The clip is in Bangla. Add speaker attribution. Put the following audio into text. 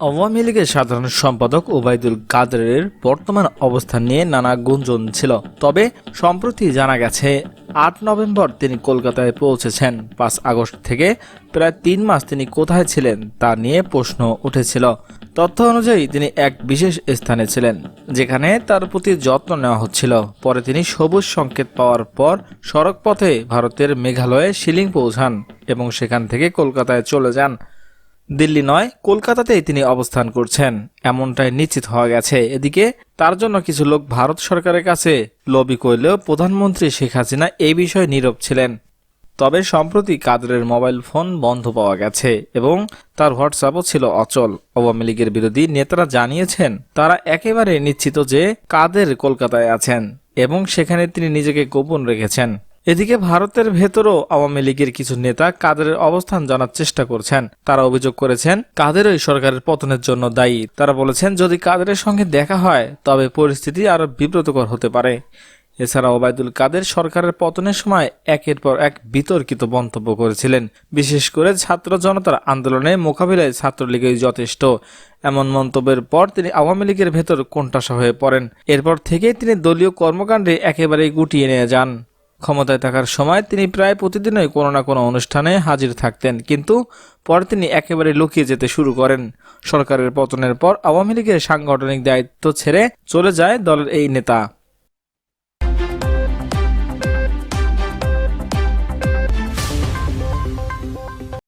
Speaker 1: আওয়ামী লীগের সাধারণ সম্পাদক ওবায়দুল কাদেরের বর্তমান অবস্থান নিয়ে নানা গুঞ্জন ছিল। তবে সম্প্রতি জানা গেছে, আট নভেম্বর তিনি কলকাতায় পৌঁছেছেন। পাঁচ আগস্ট থেকে প্রায় তিন মাস তিনি কোথায় ছিলেন তা নিয়ে প্রশ্ন উঠেছিল। তথ্য অনুযায়ী তিনি এক বিশেষ স্থানে ছিলেন, যেখানে তার প্রতি যত্ন নেওয়া হচ্ছিল। পরে তিনি সবুজ সংকেত পাওয়ার পর সড়ক পথে ভারতের মেঘালয়ে শিলিং পৌঁছান এবং সেখান থেকে কলকাতায় চলে যান। দিল্লি নয়, কলকাতাতেই তিনি অবস্থান করছেন। এমনটাই নিশ্চিত হওয়া গেছে। এদিকে তার জন্য কিছু লোক ভারত সরকারের কাছে লবি করলেও প্রধানমন্ত্রী শেখ হাসিনা এই বিষয়ে নীরব ছিলেন। তবে সম্প্রতি কাদেরের মোবাইল ফোন বন্ধ পাওয়া গেছে এবং তার হোয়াটসঅ্যাপও ছিল অচল। আওয়ামী লীগের বিরোধী নেতারা জানিয়েছেন, তারা একেবারে নিশ্চিত যে কাদের কলকাতায় আছেন এবং সেখানে তিনি নিজেকে গোপন রেখেছেন। এদিকে ভারতের ভেতরও আওয়ামী লীগের কিছু নেতা কাদেরের অবস্থান জানার চেষ্টা করছেন। তারা অভিযোগ করেছেন, কাদেরই সরকারের পতনের জন্য দায়ী। তারা বলেছেন, যদি কাদেরের সঙ্গে দেখা হয়, তবে পরিস্থিতি আরও বিব্রতকর হতে পারে। এছাড়া ওবায়দুল কাদের সরকারের পতনের সময় একের পর এক বিতর্কিত মন্তব্য করেছিলেন। বিশেষ করে ছাত্র জনতার আন্দোলনে মোকাবিলায় ছাত্রলীগই যথেষ্ট। এমন মন্তব্যের পর তিনি আওয়ামী লীগের ভেতর কোণঠাসা হয়ে পড়েন। এরপর থেকেই তিনি দলীয় কর্মকাণ্ডে একেবারেই গুটিয়ে নিয়ে যান। ক্ষমতায় থাকার সময় তিনি প্রায় প্রতিদিনই কোনো না কোনো অনুষ্ঠানে হাজির থাকতেন। কিন্তু পরে তিনি একেবারে লুকিয়ে যেতে শুরু করেন। সরকারের পতনের পর আওয়ামী লীগের সাংগঠনিক দায়িত্ব ছেড়ে চলে যায় দলের এই নেতা।